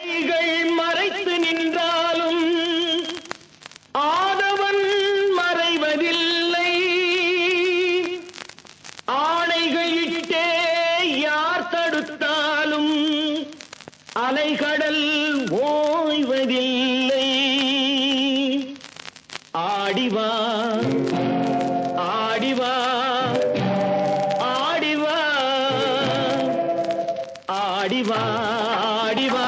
மறைத்து நின்றாலும் ஆதவன் மறைவதில்லை. ஆணைகள் இட்டே யார் தடுத்தாலும் அலைகடல் ஓய்வதில்லை. ஆடிவா ஆடிவா ஆடிவா ஆடிவா ஆடிவா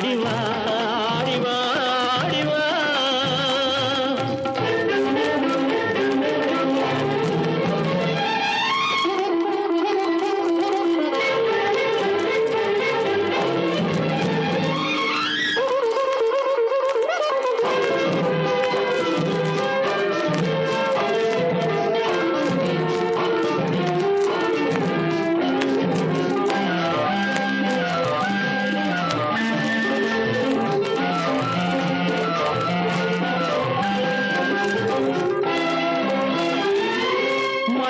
ஆடிவா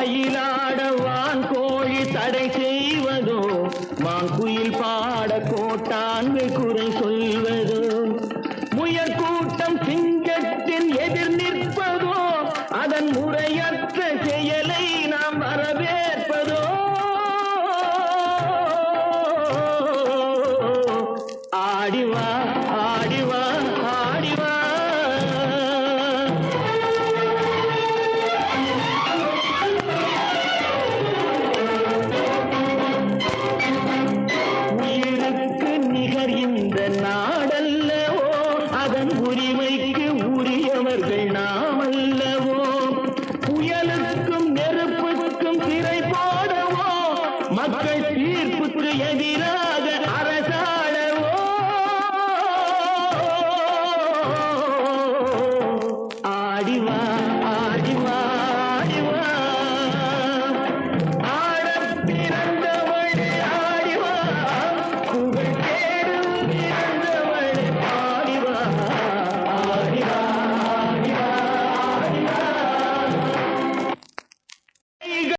மயிலாட வான் கோழி தடை செய்வதோ? மாங்குயில் பாட கோட்டான்கு குறை சொல்வதோ? முயற் கூட்டம் சிங்கத்தின் எதிர் நிற்பதோ? அதன் முறையற்ற செயலை நாம் வரவேற்பதோ? ஆடிவா அதன் உரிமைக்கு உரியவர்கள் நாம் அல்லவோ புயலுக்கும் நெருப்புக்கும் சிறை போடவோ? மக்கள் தீர்ப்புக்கு எதிராக அரசாடவோ? ஆடிவா ஆடிவா.